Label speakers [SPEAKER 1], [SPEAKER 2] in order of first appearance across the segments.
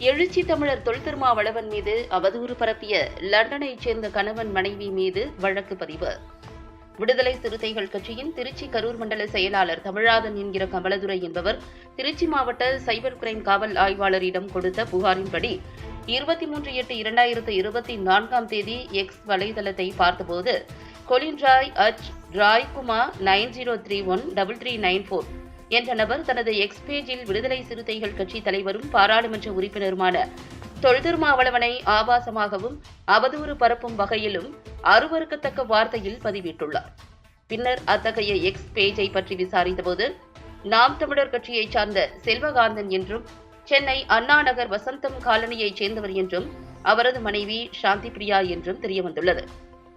[SPEAKER 1] எழுச்சி தமிழர் தொல் திருமாவளவன் மீது அவதூறு பரப்பிய லண்டனைச் சேர்ந்த கணவன் மனைவி மீது வழக்கு பதிவு. விடுதலை சிறுத்தைகள் கட்சியின் திருச்சி கரூர் மண்டல செயலாளர் தமிழாதன் என்கிற கமலதுரை என்பவர் திருச்சி மாவட்ட சைபர் கிரைம் காவல் ஆய்வாளரிடம் கொடுத்த புகாரின்படி இருபத்தி மூன்று எட்டு இரண்டாயிரத்து இருபத்தி நான்காம் தேதி எக்ஸ் வலைதளத்தை பார்த்தபோது Colin Roy H Raikumar nine zero three one double three nine four என்ற நபர் தனது எக்ஸ் பேஜில் விடுதலை சிறுத்தைகள் கட்சி தலைவரும் பாராளுமன்ற உறுப்பினருமான தொல்திருமாவளவனை ஆபாசமாகவும் அவதூறு பரப்பும் வகையிலும் அருவருக்கத்தக்க வார்த்தையில் பதிவிட்டுள்ளார். பின்னர் அத்தகைய எக்ஸ் பேஜை பற்றி விசாரித்தபோது நாம் தமிழர் கட்சியைச் சார்ந்த செல்வகாந்தன் என்றும் சென்னை அண்ணா நகர் வசந்தம் காலனியைச் சேர்ந்தவர் என்றும் அவரது மனைவி சாந்தி பிரியா என்றும் தெரியவந்துள்ளது.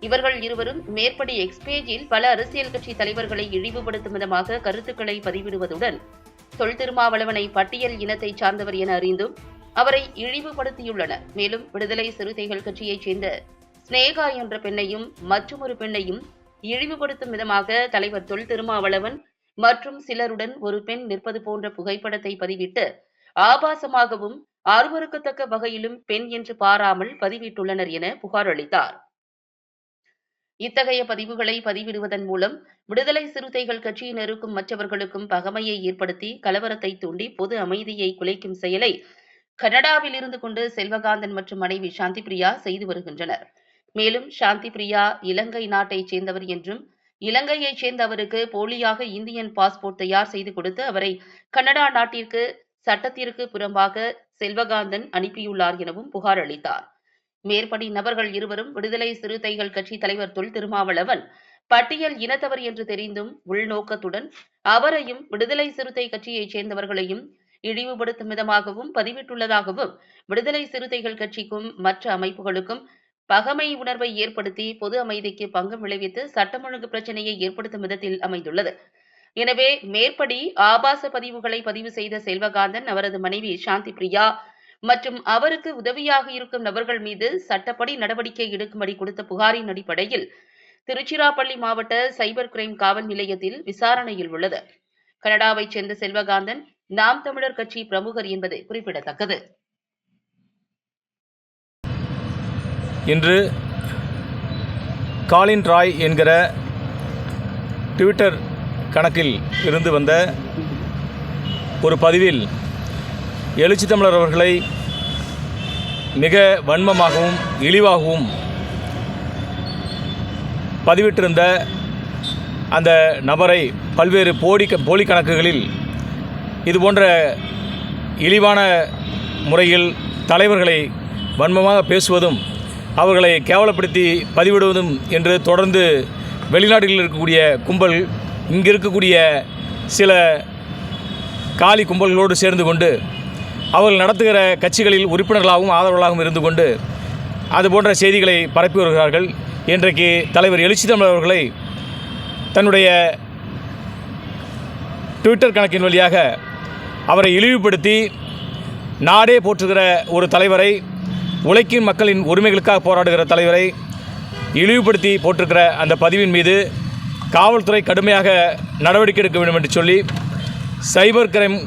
[SPEAKER 1] இவர்கள் இருவரும் மேற்படி எக்ஸ்பேஜில் பல அரசியல் கட்சி தலைவர்களை இழிவுபடுத்தும் விதமாக கருத்துக்களை பதிவிடுவதுடன் தொல் திருமாவளவனை பட்டியல் இனத்தைச் சார்ந்தவர் என அறிந்தும் அவரை இழிவுபடுத்தியுள்ளனர். மேலும் விடுதலை சிறுத்தைகள் கட்சியைச் சேர்ந்த ஸ்னேகா என்ற பெண்ணையும் மற்றொரு பெண்ணையும் இழிவுபடுத்தும் விதமாக தலைவர் தொல் திருமாவளவன் மற்றும் சிலருடன் ஒரு பெண் நிற்பது போன்ற புகைப்படத்தை பதிவிட்டு ஆபாசமாகவும் ஆர்வருக்கத்தக்க வகையிலும் பெண் என்று பாராமல் பதிவிட்டுள்ளனர் என புகார் அளித்தார். இத்தகைய பதிவுகளை பதிவிடுவதன் மூலம் விடுதலை சிறுத்தைகள் கட்சியினருக்கும் மற்றவர்களுக்கும் பகமையை ஏற்படுத்தி கலவரத்தை தூண்டி பொது அமைதியை குலைக்கும் செயலை கனடாவில் இருந்து கொண்டு செல்வகாந்தன் மற்றும் மனைவி சாந்தி பிரியா செய்து வருகின்றனர். மேலும் சாந்தி பிரியா இலங்கை நாட்டைச் சேர்ந்தவர் என்றும் இலங்கையைச் சேர்ந்த அவருக்கு போலியாக இந்தியன் பாஸ்போர்ட் தயார் செய்து கொடுத்து அவரை கனடா நாட்டிற்கு சட்டத்திற்கு புறம்பாக செல்வகாந்தன் அனுப்பியுள்ளார் எனவும் புகார் அளித்தார். மேற்படி நபர்கள் இருவரும் விடுதலை சிறுத்தைகள் கட்சி தலைவர் தொல் திருமாவளவன் பட்டியல் இனத்தவர் என்று தெரிந்தும் உள்நோக்கத்துடன் அவரையும் விடுதலை சிறுத்தை கட்சியைச் சேர்ந்தவர்களையும் இழிவுபடுத்தும் விதமாகவும் பதிவிட்டுள்ளதாகவும் விடுதலை சிறுத்தைகள் கட்சிக்கும் மற்ற அமைப்புகளுக்கும் பகமை உணர்வை ஏற்படுத்தி பொது அமைதிக்கு பங்கம் விளைவித்து சட்டம் ஒழுங்கு பிரச்சனையை ஏற்படுத்தும் விதத்தில் அமைந்துள்ளது. எனவே மேற்படி ஆபாச பதிவுகளை பதிவு செய்த செல்வகாந்தன் அவரது மனைவி சாந்தி பிரியா மற்றும் அவருக்கு உதவியாக இருக்கும் நபர்கள் மீது சட்டப்படி நடவடிக்கை எடுக்கும்படி கொடுத்த புகாரின் அடிப்படையில் திருச்சிராப்பள்ளி மாவட்ட சைபர் கிரைம் காவல் நிலையத்தில் விசாரணையில் உள்ளது. கனடாவைச் சேர்ந்த செல்வகாந்தன் நாம் தமிழர் கட்சி பிரமுகர் என்பது குறிப்பிடத்தக்கது.
[SPEAKER 2] இன்று காலின் ராய் என்கிற ட்விட்டர் கணக்கில் இருந்து வந்த ஒரு பதிவில் எழுச்சி தமிழர் அவர்களை மிக வன்மமாகவும் இழிவாகவும் பதிவிட்டிருந்த அந்த நபரை பல்வேறு போடி போலி கணக்குகளில் இதுபோன்ற இழிவான முறையில் தலைவர்களை வன்மமாக பேசுவதும் அவர்களை கேவலப்படுத்தி பதிவிடுவதும் என்று தொடர்ந்து வெளிநாடுகளில் இருக்கக்கூடிய கும்பல் இங்கே இருக்கக்கூடிய சில காலி கும்பல்களோடு சேர்ந்து கொண்டு அவர்கள் நடத்துகிற கட்சிகளில் உறுப்பினர்களாகவும் ஆதரவாளராகவும் இருந்து கொண்டு அது போன்ற செய்திகளை பரப்பி வருகிறார்கள். இன்றைக்கு தலைவர் எழுச்சி தமிழர் அவர்களை தன்னுடைய ட்விட்டர் கணக்கின் வழியாக அவரை இழிவுபடுத்தி நாடே போற்றுகிற ஒரு தலைவரை உழைக்கும் மக்களின் உரிமைகளுக்காக போராடுகிற தலைவரை இழிவுபடுத்தி போட்டிருக்கிற அந்த பதிவின் மீது காவல்துறை கடுமையாக நடவடிக்கை எடுக்க வேண்டும் என்று சொல்லி சைபர் கிரைம்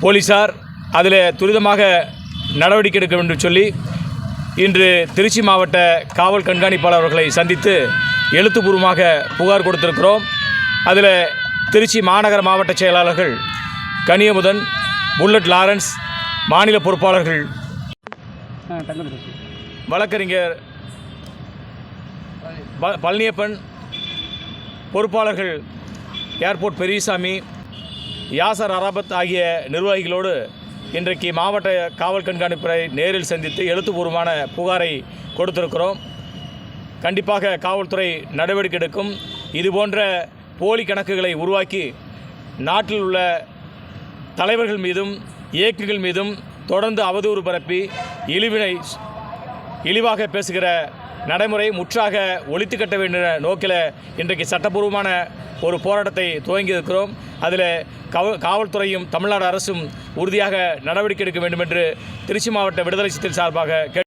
[SPEAKER 2] போலீசார் அதில் துரிதமாக நடவடிக்கை எடுக்க வேண்டும் சொல்லி இன்று திருச்சி மாவட்ட காவல் கண்காணிப்பாளர் அவர்களை சந்தித்து எழுத்துப்பூர்வமாக புகார் கொடுத்திருக்கிறோம். அதில் திருச்சி மாநகர மாவட்ட செயலாளர்கள் கனியமுதன் புல்லட் லாரன்ஸ் மாநில பொறுப்பாளர்கள். வழக்கறிஞர் ப- பழனியப்பன் பொறுப்பாளர்கள் ஏர்போர்ட் பெரியசாமி யாசர் அராபத் ஆகிய நிர்வாகிகளோடு இன்றைக்கு மாவட்ட காவல் கண்காணிப்பரை நேரில் சந்தித்து எழுத்துப்பூர்வமான புகாரை கொடுத்திருக்கிறோம். கண்டிப்பாக காவல்துறை நடவடிக்கை எடுக்கும். இதுபோன்ற போலி கணக்குகளை உருவாக்கி நாட்டில் உள்ள தலைவர்கள் மீதும் இயக்குகள் மீதும் தொடர்ந்து அவதூறு பரப்பி இழிவினை இழிவாக பேசுகிற நடைமுறை முற்றாக ஒழித்து கட்ட வேண்டிய நோக்கில் இன்றைக்கு சட்டப்பூர்வமான ஒரு போராட்டத்தை துவங்கி இருக்கிறோம் அதில் கவ காவல்துறையும் தமிழ்நாடு அரசும் உறுதியாக நடவடிக்கை எடுக்க வேண்டும் என்று திருச்சி மாவட்ட விடுதலை சிறுத்தைகள் சார்பாக கேட்டு